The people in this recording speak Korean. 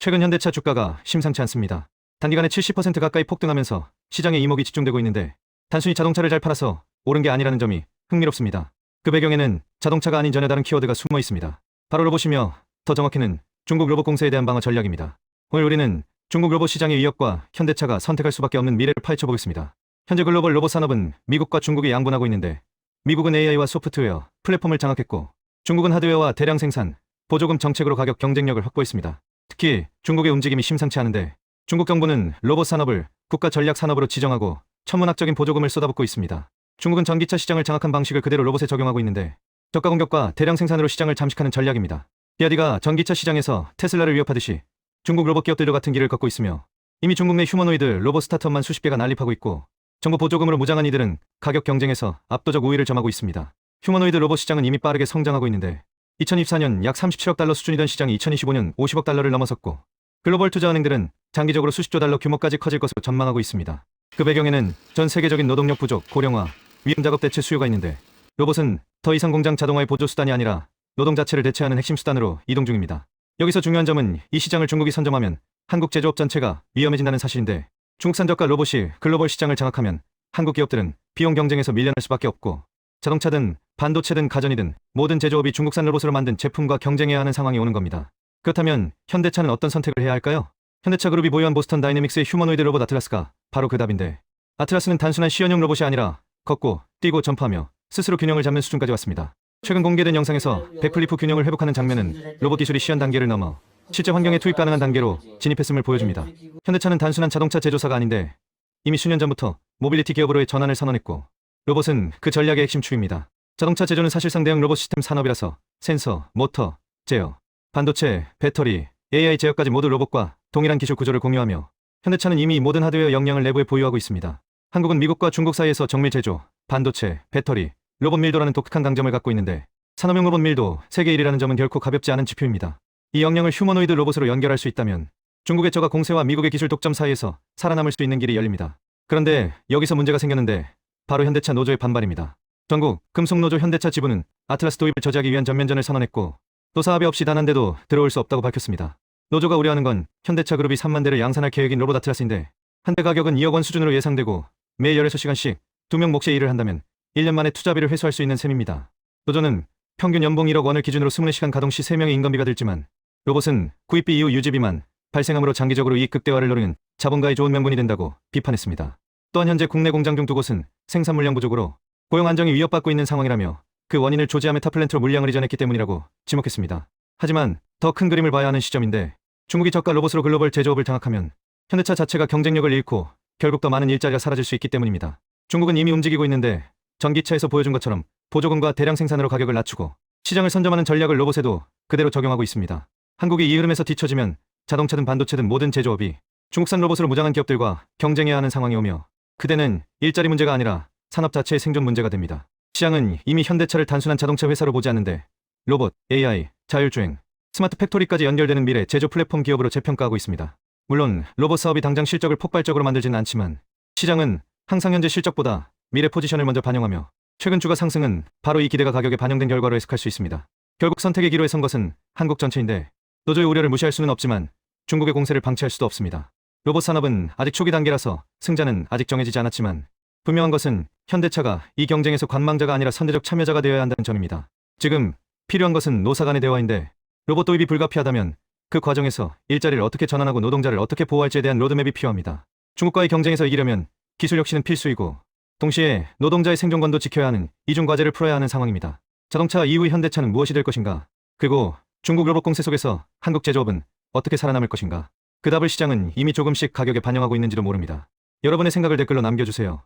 최근 현대차 주가가 심상치 않습니다. 단기간에 70% 가까이 폭등하면서 시장에 이목이 집중되고 있는데 단순히 자동차를 잘 팔아서 오른 게 아니라는 점이 흥미롭습니다. 그 배경에는 자동차가 아닌 전혀 다른 키워드가 숨어 있습니다. 바로 로봇이며 더 정확히는 중국 로봇 공세에 대한 방어 전략입니다. 오늘 우리는 중국 로봇 시장의 위협과 현대차가 선택할 수밖에 없는 미래를 파헤쳐 보겠습니다. 현재 글로벌 로봇 산업은 미국과 중국이 양분하고 있는데 미국은 AI와 소프트웨어, 플랫폼을 장악했고 중국은 하드웨어와 대량 생산, 보조금 정책으로 가격 경쟁력을 확보했습니다. 특히 중국의 움직임이 심상치 않은데 중국 정부는 로봇 산업을 국가 전략 산업으로 지정하고 천문학적인 보조금을 쏟아붓고 있습니다. 중국은 전기차 시장을 장악한 방식을 그대로 로봇에 적용하고 있는데 저가 공격과 대량 생산으로 시장을 잠식하는 전략입니다. 비아디가 전기차 시장에서 테슬라를 위협하듯이 중국 로봇 기업들도 같은 길을 걷고 있으며 이미 중국 내 휴머노이드 로봇 스타트업만 수십 개가 난립하고 있고 정부 보조금으로 무장한 이들은 가격 경쟁에서 압도적 우위를 점하고 있습니다. 휴머노이드 로봇 시장은 이미 빠르게 성장하고 있는데 2024년 약 37억 달러 수준이던 시장이 2025년 50억 달러를 넘어섰고 글로벌 투자은행들은 장기적으로 수십조 달러 규모까지 커질 것으로 전망하고 있습니다. 그 배경에는 전 세계적인 노동력 부족, 고령화, 위험 작업 대체 수요가 있는데 로봇은 더 이상 공장 자동화의 보조 수단이 아니라 노동 자체를 대체하는 핵심 수단으로 이동 중입니다. 여기서 중요한 점은 이 시장을 중국이 선점하면 한국 제조업 전체가 위험해진다는 사실인데 중국산 저가 로봇이 글로벌 시장을 장악하면 한국 기업들은 비용 경쟁에서 밀려날 수밖에 없고 자동차든 반도체든 가전이든 모든 제조업이 중국산 로봇으로 만든 제품과 경쟁해야 하는 상황이 오는 겁니다. 그렇다면 현대차는 어떤 선택을 해야 할까요? 현대차 그룹이 보유한 보스턴 다이내믹스의 휴머노이드 로봇 아틀라스가 바로 그 답인데 아틀라스는 단순한 시연용 로봇이 아니라 걷고 뛰고 점프하며 스스로 균형을 잡는 수준까지 왔습니다. 최근 공개된 영상에서 백플리프 균형을 회복하는 장면은 로봇 기술이 시연 단계를 넘어 실제 환경에 투입 가능한 단계로 진입했음을 보여줍니다. 현대차는 단순한 자동차 제조사가 아닌데 이미 수년 전부터 모빌리티 기업으로의 전환을 선언했고 로봇은 그 전략의 핵심 축입니다. 자동차 제조는 사실상 대형 로봇 시스템 산업이라서 센서, 모터, 제어, 반도체, 배터리, AI 제어까지 모두 로봇과 동일한 기술 구조를 공유하며 현대차는 이미 모든 하드웨어 역량을 내부에 보유하고 있습니다. 한국은 미국과 중국 사이에서 정밀 제조, 반도체, 배터리, 로봇 밀도라는 독특한 강점을 갖고 있는데 산업용 로봇 밀도 세계 1위라는 점은 결코 가볍지 않은 지표입니다. 이 역량을 휴머노이드 로봇으로 연결할 수 있다면 중국의 저가 공세와 미국의 기술 독점 사이에서 살아남을 수 있는 길이 열립니다. 그런데 여기서 문제가 생겼는데 바로 현대차 노조의 반발입니다. 전국 금속노조 현대차 지부는 아틀라스 도입을 저지하기 위한 전면전을 선언했고 또 사업이 없이 단 한 대도 들어올 수 없다고 밝혔습니다. 노조가 우려하는 건 현대차 그룹이 3만 대를 양산할 계획인 로봇 아틀라스인데 한 대 가격은 2억 원 수준으로 예상되고 매 16시간씩 2명 몫의 일을 한다면 1년 만에 투자비를 회수할 수 있는 셈입니다. 노조는 평균 연봉 1억 원을 기준으로 24시간 가동 시 3명의 인건비가 들지만 로봇은 구입비 이후 유지비만 발생함으로 장기적으로 이익 극대화를 노리는 자본가의 좋은 명분이 된다고 비판했습니다. 또한 현재 국내 공장 중 두 곳은 생산 물량 부족으로 고용 안정이 위협받고 있는 상황이라며 그 원인을 조지 아메타플랜트로 물량을 이전했기 때문이라고 지목했습니다. 하지만 더 큰 그림을 봐야 하는 시점인데 중국이 저가 로봇으로 글로벌 제조업을 장악하면 현대차 자체가 경쟁력을 잃고 결국 더 많은 일자리가 사라질 수 있기 때문입니다. 중국은 이미 움직이고 있는데 전기차에서 보여준 것처럼 보조금과 대량 생산으로 가격을 낮추고 시장을 선점하는 전략을 로봇에도 그대로 적용하고 있습니다. 한국이 이 흐름에서 뒤처지면 자동차든 반도체든 모든 제조업이 중국산 로봇으로 무장한 기업들과 경쟁해야 하는 상황이 오며 그대는 일자리 문제가 아니라 산업 자체의 생존 문제가 됩니다. 시장은 이미 현대차를 단순한 자동차 회사로 보지 않는데 로봇, AI, 자율주행, 스마트 팩토리까지 연결되는 미래 제조 플랫폼 기업으로 재평가하고 있습니다. 물론 로봇 사업이 당장 실적을 폭발적으로 만들지는 않지만 시장은 항상 현재 실적보다 미래 포지션을 먼저 반영하며 최근 주가 상승은 바로 이 기대가 가격에 반영된 결과로 해석할 수 있습니다. 결국 선택의 기로에 선 것은 한국 전체인데 노조의 우려를 무시할 수는 없지만 중국의 공세를 방치할 수도 없습니다. 로봇 산업은 아직 초기 단계라서 승자는 아직 정해지지 않았지만 분명한 것은 현대차가 이 경쟁에서 관망자가 아니라 선대적 참여자가 되어야 한다는 점입니다. 지금 필요한 것은 노사 간의 대화인데 로봇 도입이 불가피하다면 그 과정에서 일자리를 어떻게 전환하고 노동자를 어떻게 보호할지에 대한 로드맵이 필요합니다. 중국과의 경쟁에서 이기려면 기술 혁신은 필수이고 동시에 노동자의 생존권도 지켜야 하는 이중 과제를 풀어야 하는 상황입니다. 자동차 이후 현대차는 무엇이 될 것인가? 그리고 중국 로봇 공세 속에서 한국 제조업은 어떻게 살아남을 것인가? 그 답을 시장은 이미 조금씩 가격에 반영하고 있는지도 모릅니다. 여러분의 생각을 댓글로 남겨주세요.